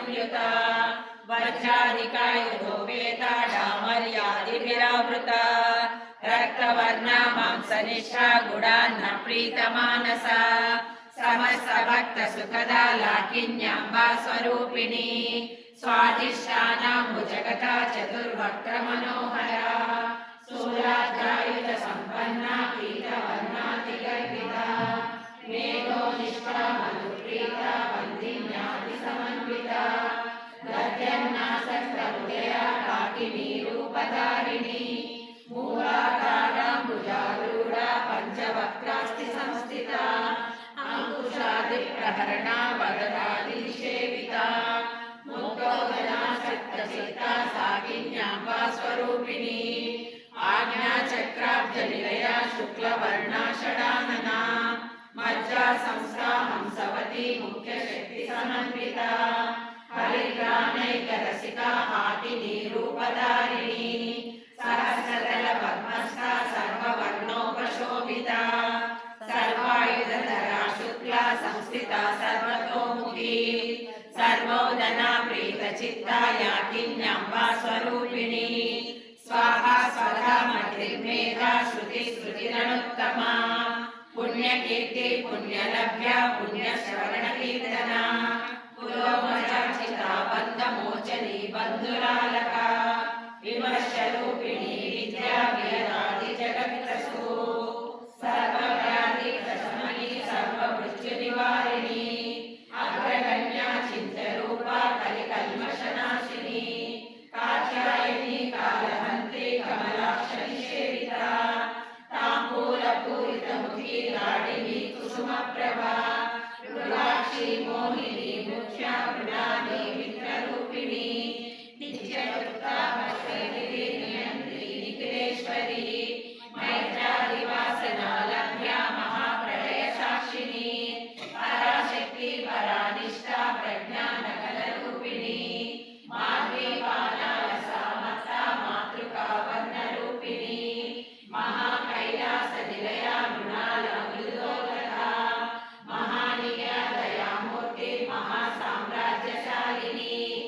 సంయుత వజ్రాధికాయుధో వేతాడామర్యాదిభిరావృత రక్తవర్ణ మాంస నిష్ఠా గుడాన్న ప్రీతమానస సమస్త భక్త సుఖదా లాకిన్యాంబా కాకిని రూపధారిణి మూలాధారాంబుజారూఢ పంచవక్రాస్తి సంస్థిత అంకుశాది ప్రహరణ వదనాది సేవిత ముక్తోదనాసక్త చిత్త సాగిన్యాంబా స్వరూపిణి ఆజ్ఞా చక్రాబ్జ నిలయ శుక్లవర్ణ షడానన మజ్జా సంస్థా హంసవతి ముఖ్య శక్తి సమన్విత హరిగ్రానైక సర్వోదనా ప్రీత చిత్తాయాకిన్యంబా స్వరూపిణి. స్వాహా స్వధా మతిర్మేధా శృతి స్మృతిరనుత్తమా పుణ్యకీర్తి పుణ్యలభ్య పుణ్యశ్రవణ కీర్తన పురోమచాచిత బంధమోచని బంధురాలక విమర్శ రూప ಕಪೂರಿತಮುಖಿ ಲಾಡಿನಿ ಕುಸುಮ ಪ್ರಭಾ ಮೃಗಾಕ್ಷಿ ಮೋಹಿನಿ ಮುಖ್ಯ ಮೃಡಾ